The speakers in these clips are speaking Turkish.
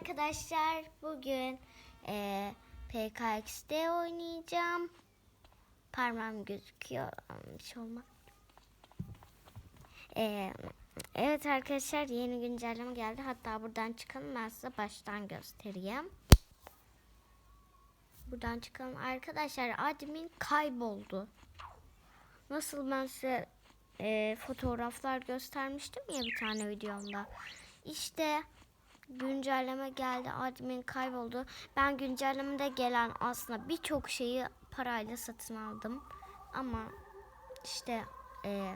arkadaşlar. Bugün e, PKX'de oynayacağım. Parmağım gözüküyor. Bir şey. E, evet arkadaşlar yeni güncelleme geldi. Hatta buradan çıkalım. Ben size baştan göstereyim. Buradan çıkalım. Arkadaşlar admin kayboldu. Nasıl ben size e, fotoğraflar göstermiştim ya bir tane videomda. İşte güncelleme geldi. Admin kayboldu. Ben güncellemede gelen aslında birçok şeyi parayla satın aldım. Ama işte e,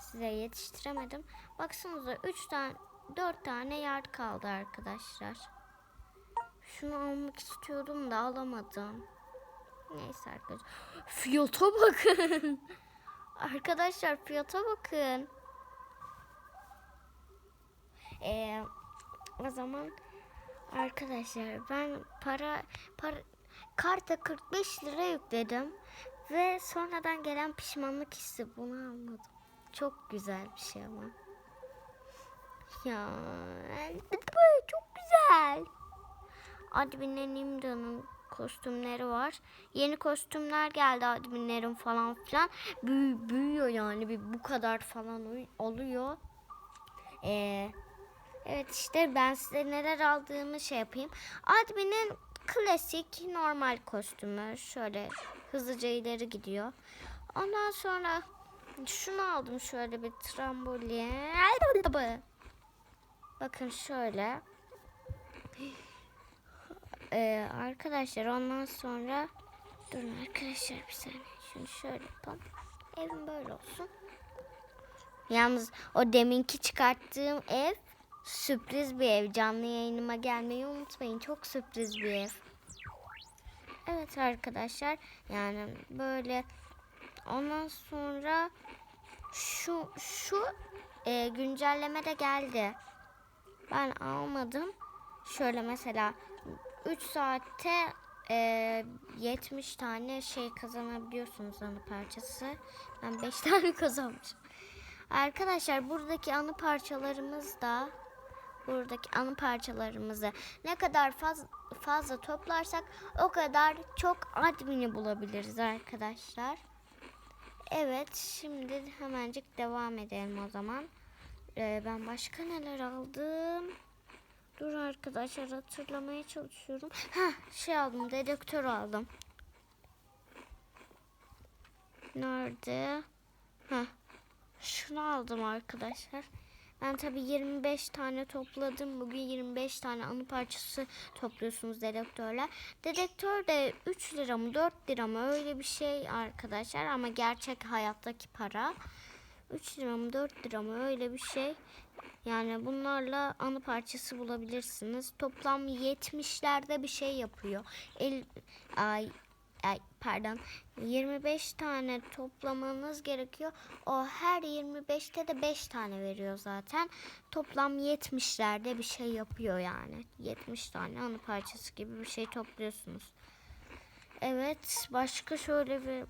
size yetiştiremedim. Baksanıza 3 tane 4 tane yer kaldı arkadaşlar. Şunu almak istiyordum da alamadım. Neyse arkadaşlar. Fiyata bakın. arkadaşlar fiyata bakın. Ee, o zaman arkadaşlar ben para para karta 45 lira yükledim ve sonradan gelen pişmanlık hissi bunu almadım. Çok güzel bir şey ama. Ya bu çok güzel. Admin'in İmda'nın kostümleri var. Yeni kostümler geldi adminlerin falan filan. Büyü, büyüyor yani bir bu kadar falan oluyor. Ee, evet işte ben size neler aldığımı şey yapayım. Admin'in klasik normal kostümü şöyle hızlıca ileri gidiyor. Ondan sonra şunu aldım şöyle bir trambolin. Bakın şöyle. Ee, arkadaşlar ondan sonra durun arkadaşlar bir saniye şunu şöyle yapalım. Evim böyle olsun. Yalnız o deminki çıkarttığım ev sürpriz bir ev. Canlı yayınıma gelmeyi unutmayın. Çok sürpriz bir ev. Evet arkadaşlar yani böyle ondan sonra şu şu e, güncelleme de geldi. Ben almadım. Şöyle mesela 3 saatte e, 70 tane şey kazanabiliyorsunuz anı parçası. Ben 5 tane kazanmışım. Arkadaşlar buradaki anı parçalarımız da buradaki anı parçalarımızı ne kadar faz, fazla toplarsak o kadar çok admini bulabiliriz arkadaşlar. Evet şimdi hemencik devam edelim o zaman. Ee, ben başka neler aldım? Dur arkadaşlar hatırlamaya çalışıyorum. Ha şey aldım dedektör aldım. Nerede? Ha şunu aldım arkadaşlar. Ben tabi 25 tane topladım. Bugün 25 tane anı parçası topluyorsunuz dedektörle. Dedektör de 3 lira mı 4 lira mı öyle bir şey arkadaşlar ama gerçek hayattaki para. 3 lira mı 4 lira mı öyle bir şey. Yani bunlarla anı parçası bulabilirsiniz. Toplam 70'lerde bir şey yapıyor. El, ay, ay, pardon 25 tane toplamanız gerekiyor. O her 25'te de 5 tane veriyor zaten. Toplam 70'lerde bir şey yapıyor yani. 70 tane anı parçası gibi bir şey topluyorsunuz. Evet başka şöyle bir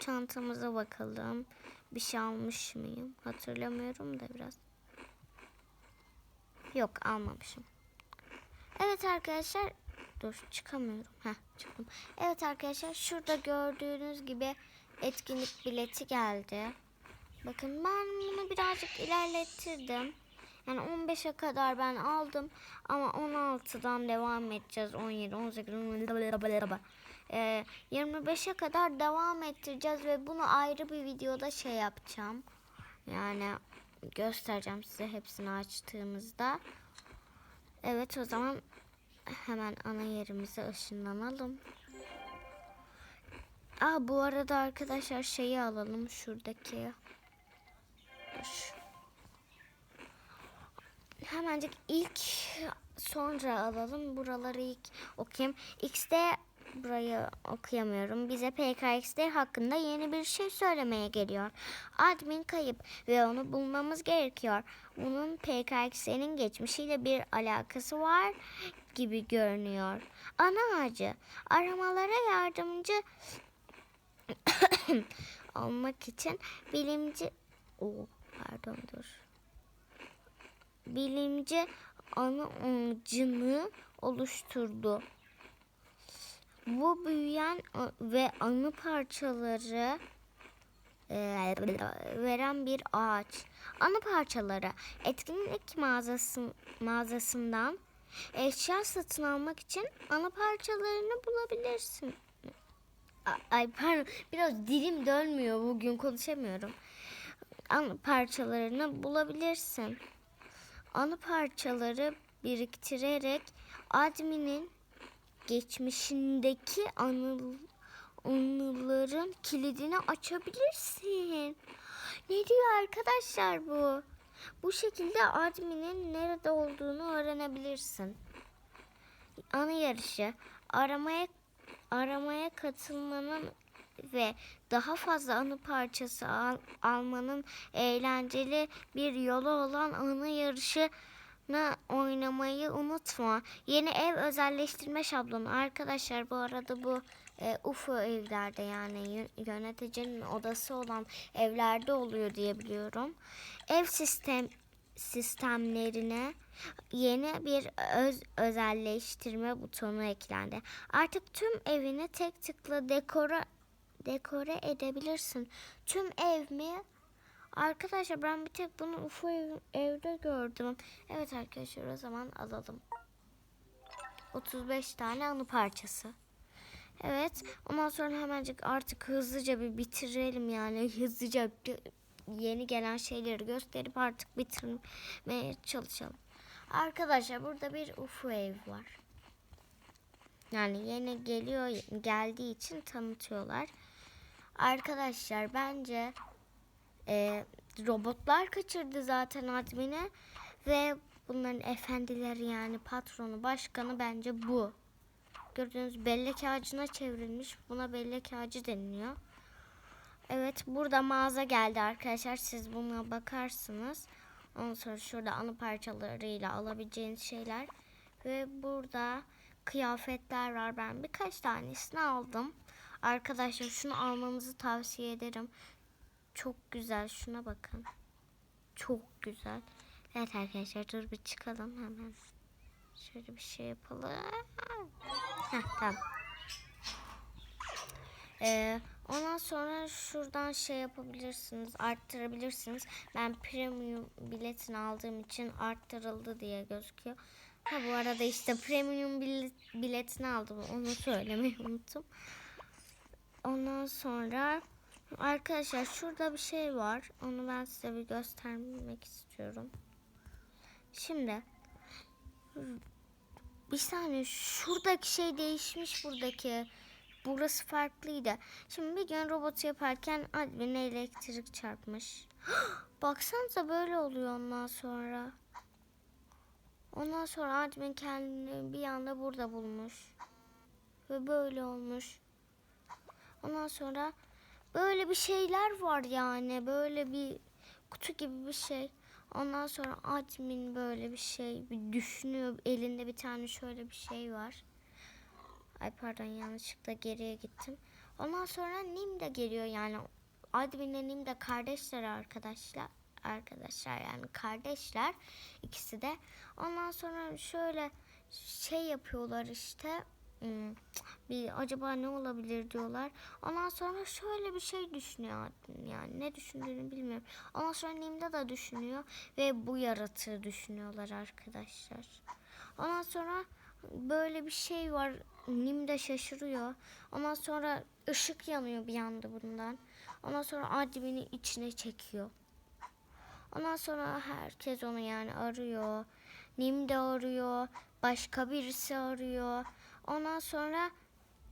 çantamıza bakalım. Bir şey almış mıyım? Hatırlamıyorum da biraz. Yok almamışım. Evet arkadaşlar dur çıkamıyorum. Heh çıktım. Evet arkadaşlar şurada gördüğünüz gibi etkinlik bileti geldi. Bakın ben bunu birazcık ilerlettirdim. Yani 15'e kadar ben aldım ama 16'dan devam edeceğiz. 17, 18, ee, 25'e kadar devam ettireceğiz ve bunu ayrı bir videoda şey yapacağım. Yani göstereceğim size hepsini açtığımızda. Evet o zaman hemen ana yerimize ışınlanalım. Aa bu arada arkadaşlar şeyi alalım şuradaki. Dur. Hemencik ilk sonra alalım. Buraları ilk okuyayım. X'de burayı okuyamıyorum. Bize PKXD hakkında yeni bir şey söylemeye geliyor. Admin kayıp ve onu bulmamız gerekiyor. Bunun PKXD'nin geçmişiyle bir alakası var gibi görünüyor. Ana ağacı aramalara yardımcı olmak için bilimci oh, pardon dur. Bilimci ana ağacını oluşturdu. Bu büyüyen a- ve anı parçaları e, veren bir ağaç. Anı parçaları etkinlik mağazası, mağazasından eşya satın almak için anı parçalarını bulabilirsin. Ay pardon biraz dilim dönmüyor bugün konuşamıyorum. Anı parçalarını bulabilirsin. Anı parçaları biriktirerek adminin geçmişindeki anıl, anıların kilidini açabilirsin. Ne diyor arkadaşlar bu? Bu şekilde adminin nerede olduğunu öğrenebilirsin. Anı yarışı aramaya aramaya katılmanın ve daha fazla anı parçası al- almanın eğlenceli bir yolu olan anı yarışını oynamayı unutma. Yeni ev özelleştirme şablonu. Arkadaşlar bu arada bu e, UFO evlerde yani yö- yöneticinin odası olan evlerde oluyor diye biliyorum. Ev sistem sistemlerine yeni bir öz, özelleştirme butonu eklendi. Artık tüm evini tek tıkla dekora dekore edebilirsin. Tüm ev mi? Arkadaşlar ben bir tek bunu UFO ev- evde gördüm. Evet arkadaşlar o zaman alalım. 35 tane anı parçası. Evet ondan sonra hemencik artık hızlıca bir bitirelim yani hızlıca yeni gelen şeyleri gösterip artık bitirmeye çalışalım. Arkadaşlar burada bir UFO ev var. Yani yeni geliyor geldiği için tanıtıyorlar. Arkadaşlar bence e, robotlar kaçırdı zaten admini ve bunların efendileri yani patronu başkanı bence bu. Gördüğünüz bellek ağacına çevrilmiş. Buna bellek ağacı deniliyor. Evet burada mağaza geldi arkadaşlar. Siz buna bakarsınız. Ondan sonra şurada anı parçalarıyla alabileceğiniz şeyler. Ve burada kıyafetler var. Ben birkaç tanesini aldım. Arkadaşlar şunu almanızı tavsiye ederim. Çok güzel. Şuna bakın. Çok güzel. Evet arkadaşlar dur bir çıkalım hemen. Şöyle bir şey yapalım. Heh, tamam. Ee, ondan sonra şuradan şey yapabilirsiniz, arttırabilirsiniz. Ben premium biletini aldığım için arttırıldı diye gözüküyor. Ha bu arada işte premium bilet, biletini aldım. Onu söylemeyi unuttum. Ondan sonra arkadaşlar şurada bir şey var. Onu ben size bir göstermek istiyorum. Şimdi bir saniye şuradaki şey değişmiş buradaki. Burası farklıydı. Şimdi bir gün robotu yaparken admine elektrik çarpmış. Baksanıza böyle oluyor ondan sonra. Ondan sonra admin kendini bir anda burada bulmuş. Ve böyle olmuş. Ondan sonra böyle bir şeyler var yani. Böyle bir kutu gibi bir şey. Ondan sonra admin böyle bir şey bir düşünüyor. Elinde bir tane şöyle bir şey var. Ay pardon yanlışlıkla geriye gittim. Ondan sonra Nim de geliyor yani. Admin'le Nim de kardeşler arkadaşlar. Arkadaşlar yani kardeşler ikisi de. Ondan sonra şöyle şey yapıyorlar işte. Hmm, Bir acaba ne olabilir diyorlar. Ondan sonra şöyle bir şey düşünüyor yani ne düşündüğünü bilmiyorum. Ondan sonra Nim'de de düşünüyor ve bu yaratığı düşünüyorlar arkadaşlar. Ondan sonra böyle bir şey var. Nim de şaşırıyor. Ondan sonra ışık yanıyor bir anda bundan. Ondan sonra admini içine çekiyor. Ondan sonra herkes onu yani arıyor. Nim de arıyor. Başka birisi arıyor. Ondan sonra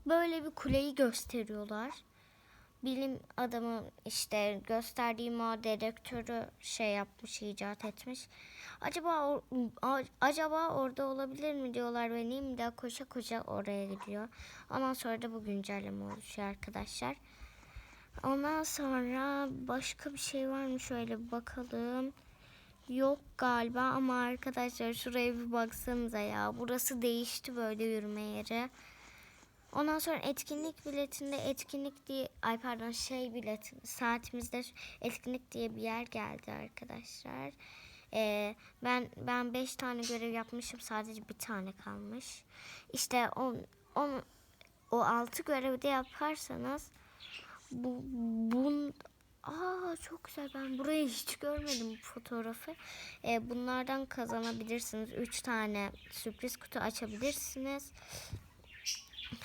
böyle bir kuleyi gösteriyorlar. Bilim adamı işte gösterdiğim o dedektörü şey yapmış, icat etmiş. Acaba or- acaba orada olabilir mi diyorlar ve Nim de koşa koşa oraya gidiyor. Ondan sonra da bu güncelleme oluşuyor arkadaşlar. Ondan sonra başka bir şey var mı şöyle bakalım. Yok galiba ama arkadaşlar şuraya bir baksanıza ya. Burası değişti böyle yürüme yeri. Ondan sonra etkinlik biletinde etkinlik diye ay pardon şey bilet saatimizde etkinlik diye bir yer geldi arkadaşlar. Ee, ben ben 5 tane görev yapmışım. Sadece bir tane kalmış. İşte o on, o 6 görevi de yaparsanız bu bun Aa çok güzel. Ben burayı hiç görmedim bu fotoğrafı. Ee, bunlardan kazanabilirsiniz. 3 tane sürpriz kutu açabilirsiniz.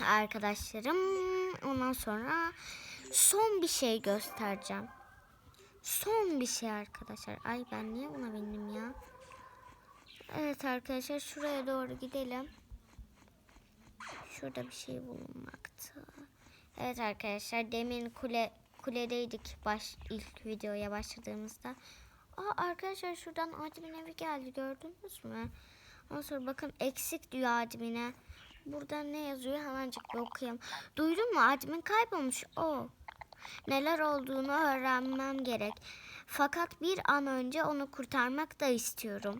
Arkadaşlarım. Ondan sonra son bir şey göstereceğim. Son bir şey arkadaşlar. Ay ben niye buna bindim ya? Evet arkadaşlar şuraya doğru gidelim. Şurada bir şey bulunmakta. Evet arkadaşlar demin kule kuledeydik baş ilk videoya başladığımızda. Aa arkadaşlar şuradan admin evi geldi gördünüz mü? Ondan sonra bakın eksik diyor admine. Burada ne yazıyor hemencik bir okuyayım. Duydun mu admin kaybolmuş o. Neler olduğunu öğrenmem gerek. Fakat bir an önce onu kurtarmak da istiyorum.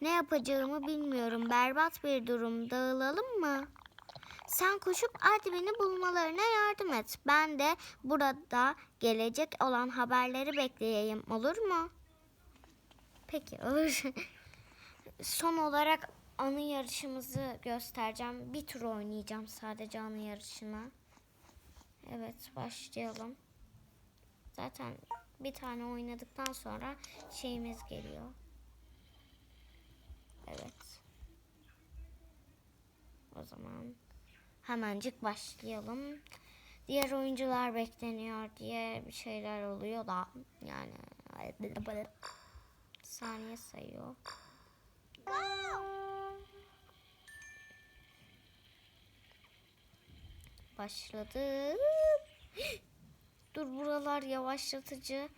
Ne yapacağımı bilmiyorum. Berbat bir durum. Dağılalım mı? Sen koşup admini bulmalarına yardım et. Ben de burada gelecek olan haberleri bekleyeyim. Olur mu? Peki olur. Son olarak anı yarışımızı göstereceğim. Bir tur oynayacağım sadece anı yarışına. Evet başlayalım. Zaten bir tane oynadıktan sonra şeyimiz geliyor. Evet. O zaman hemencik başlayalım. Diğer oyuncular bekleniyor diye bir şeyler oluyor da yani saniye sayıyor. Başladı. Dur buralar yavaşlatıcı.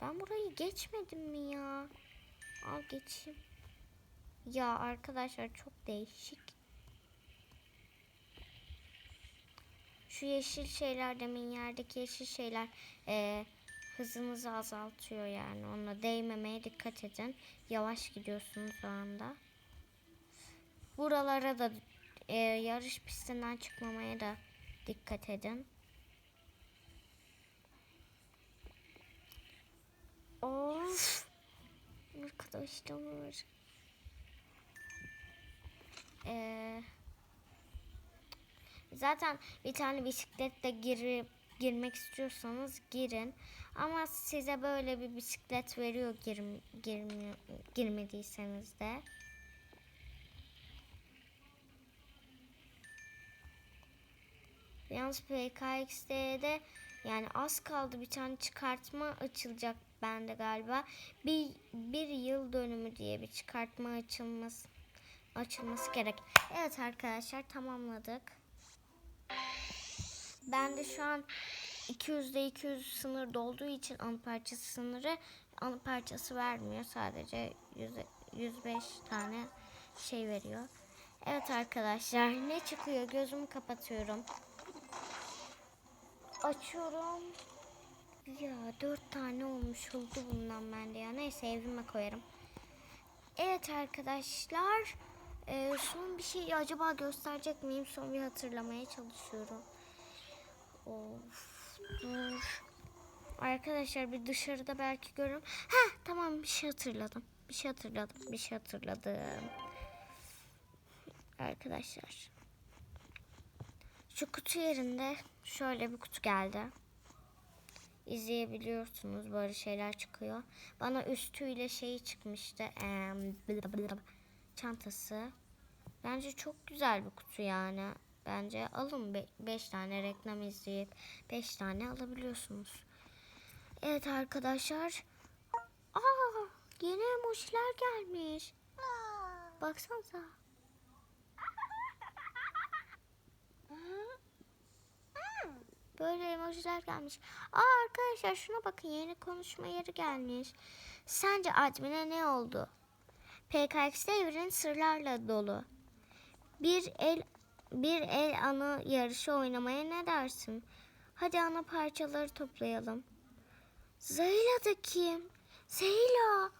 Ben burayı geçmedim mi ya? Al geçeyim. Ya arkadaşlar çok değişik. Şu yeşil şeyler demin yerdeki yeşil şeyler eee, hızınızı azaltıyor yani. Ona değmemeye dikkat edin. Yavaş gidiyorsunuz o anda. Buralara da eee, yarış pistinden çıkmamaya da dikkat edin. Of. Arkadaşlar. Ee, zaten bir tane bisikletle girip girmek istiyorsanız girin. Ama size böyle bir bisiklet veriyor gir, girmiyor, girmediyseniz de. Yalnız PKX'de yani az kaldı bir tane çıkartma açılacak bende galiba. Bir, bir yıl dönümü diye bir çıkartma açılması açılması gerek. Evet arkadaşlar tamamladık. Ben de şu an 200'de 200 sınır dolduğu için anı parçası sınırı anı parçası vermiyor. Sadece 100, 105 tane şey veriyor. Evet arkadaşlar ne çıkıyor gözümü kapatıyorum. Açıyorum. Ya dört tane olmuş oldu bundan bende ya. Neyse evime koyarım. Evet arkadaşlar. Ee, son bir şey acaba gösterecek miyim? Son bir hatırlamaya çalışıyorum. Of dur. Arkadaşlar bir dışarıda belki görürüm. Heh tamam bir şey hatırladım. Bir şey hatırladım. Bir şey hatırladım. Arkadaşlar. Şu kutu yerinde şöyle bir kutu geldi. İzleyebiliyorsunuz böyle şeyler çıkıyor. Bana üstüyle şeyi çıkmıştı. Em, çantası. Bence çok güzel bir kutu yani. Bence alın 5 tane reklam izleyip 5 tane alabiliyorsunuz. Evet arkadaşlar. Aa, yeni emojiler gelmiş. Baksanıza. Böyle emojiler gelmiş. Aa arkadaşlar şuna bakın yeni konuşma yeri gelmiş. Sence admine ne oldu? PKX'de evren sırlarla dolu. Bir el bir el anı yarışı oynamaya ne dersin? Hadi ana parçaları toplayalım. Zeyla da kim? Zeyla.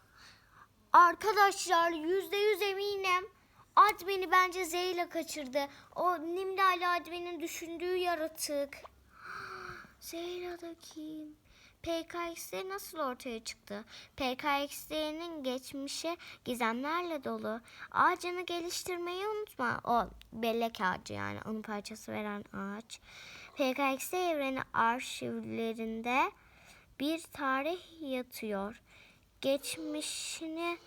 Arkadaşlar yüzde yüz eminim. Admin'i bence Zeyla kaçırdı. O Nimdali Admin'in düşündüğü yaratık. Zeyla da kim? PKXD nasıl ortaya çıktı? PKXD'nin geçmişi gizemlerle dolu. Ağacını geliştirmeyi unutma. O bellek ağacı yani onun parçası veren ağaç. PKXD evreni arşivlerinde bir tarih yatıyor. Geçmişini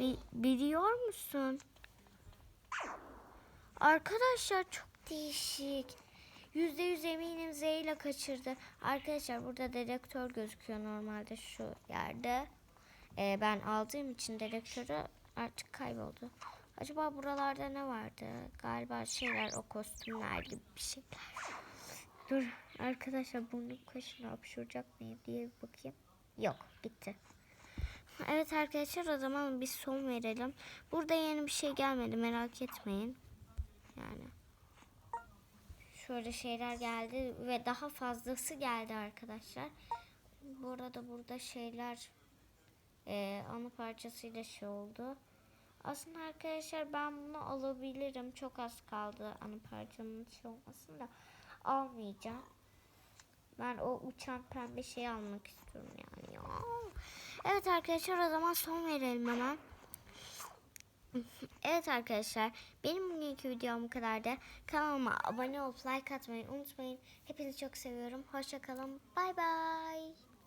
bi- biliyor musun? Arkadaşlar çok değişik. Yüzde yüz eminim Z ile kaçırdı. Arkadaşlar burada dedektör gözüküyor normalde şu yerde. Ee, ben aldığım için dedektörü artık kayboldu. Acaba buralarda ne vardı? Galiba şeyler o kostümler gibi bir şeyler. Dur arkadaşlar burnum kaşını hapşuracak mıyım diye bir bakayım. Yok gitti. Evet arkadaşlar o zaman bir son verelim. Burada yeni bir şey gelmedi merak etmeyin. Yani şöyle şeyler geldi ve daha fazlası geldi arkadaşlar. Bu arada burada şeyler e, anı parçasıyla şey oldu. Aslında arkadaşlar ben bunu alabilirim. Çok az kaldı anı parçamın şey olmasın almayacağım. Ben o uçan pembe şeyi almak istiyorum yani. Ya. Evet arkadaşlar o zaman son verelim hemen. Evet arkadaşlar benim bugünkü videom bu kadardı. Kanalıma abone olup like atmayı unutmayın. Hepinizi çok seviyorum. Hoşçakalın. Bay bay.